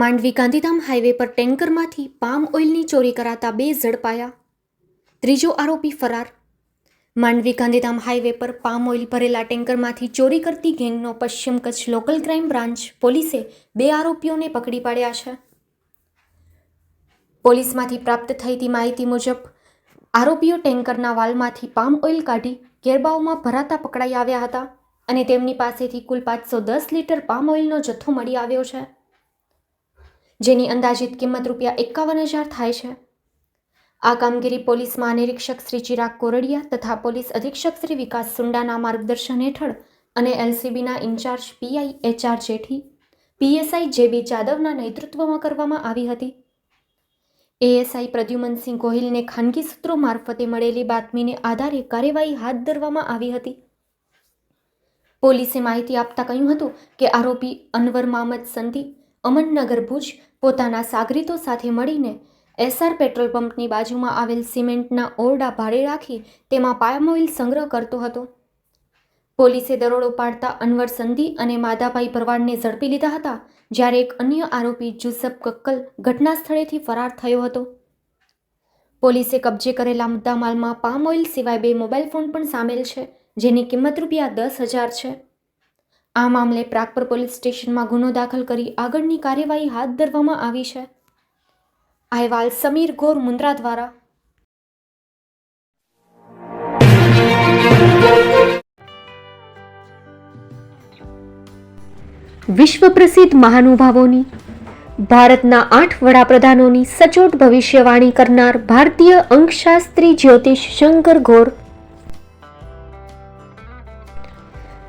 Mandvi Gandhidham highway પર ટેન્કરમાંથી palm ઓઇલની ચોરી કરાતા બે ઝડપાયા. ત્રીજો આરોપી ફરાર. માંડવી ગાંધીધામ હાઈવે પર પામ ઓઇલ ભરેલા ટેન્કરમાંથી ચોરી કરતી ગેંગનો પશ્ચિમ કચ્છ લોકલ ક્રાઇમ બ્રાન્ચ પોલીસે બે આરોપીઓને પકડી પાડ્યા છે. પોલીસમાંથી પ્રાપ્ત થઈતી માહિતી મુજબ, આરોપીઓ ટેન્કરના વાલમાંથી પામ ઓઇલ કાઢી ગેરબાઓમાં ભરાતા પકડાઈ આવ્યા હતા અને તેમની પાસેથી કુલ પાંચસો દસ લીટર પામ ઓઇલનો જથ્થો મળી આવ્યો છે. જેની અંદાજિત કિંમત રૂપિયા એકાવન હજાર થાય છે. આ કામગીરી પોલીસ મહાનિરીક્ષક શ્રી ચિરાગ કોરડિયા તથા પોલીસ અધિક્ષક શ્રી વિકાસ સુંડાના માર્ગદર્શન હેઠળ અને એલસીબીના in charge PI HR Jethi PSI JB જાદવના નેતૃત્વમાં કરવામાં આવી હતી. એએસઆઈ પ્રદ્યુમનસિંહ ગોહિલને ખાનગી સૂત્રો મારફતે મળેલી બાતમીને આધારે કાર્યવાહી હાથ ધરવામાં આવી હતી. પોલીસે માહિતી આપતા કહ્યું હતું કે આરોપી અનવર મામદ સંધી, અમનનગર ભુજ પોતાના સાગરીતો સાથે મળીને એસઆર પેટ્રોલ પંપની બાજુમાં આવેલ સિમેન્ટના ઓરડા ભાડે રાખી તેમાં પામ ઓઇલ સંગ્રહ કરતો હતો. પોલીસે દરોડો પાડતા અનવર સંધી અને માધાભાઈ ભરવાડને ઝડપી લીધા હતા, જ્યારે એક અન્ય આરોપી જુસફ કક્કલ ઘટના સ્થળેથી ફરાર થયો હતો. પોલીસે કબજે કરેલા મુદ્દામાલમાં પામ ઓઇલ સિવાય બે મોબાઈલ ફોન પણ સામેલ છે, જેની કિંમત રૂપિયા દસ હજાર છે. આ મામલે પ્રાગપર પોલીસ સ્ટેશનમાં ગુનો દાખલ કરી આગળની કાર્યવાહી હાથ ધરવામાં આવી છે. અહેવાલ સમીર ગોર, મુન્દ્રા દ્વારા. વિશ્વ પ્રસિદ્ધ મહાનુભાવોની, ભારતના આઠ વડાપ્રધાનોની સચોટ ભવિષ્યવાણી કરનાર ભારતીય અંકશાસ્ત્રી જ્યોતિષ શંકર ઘોર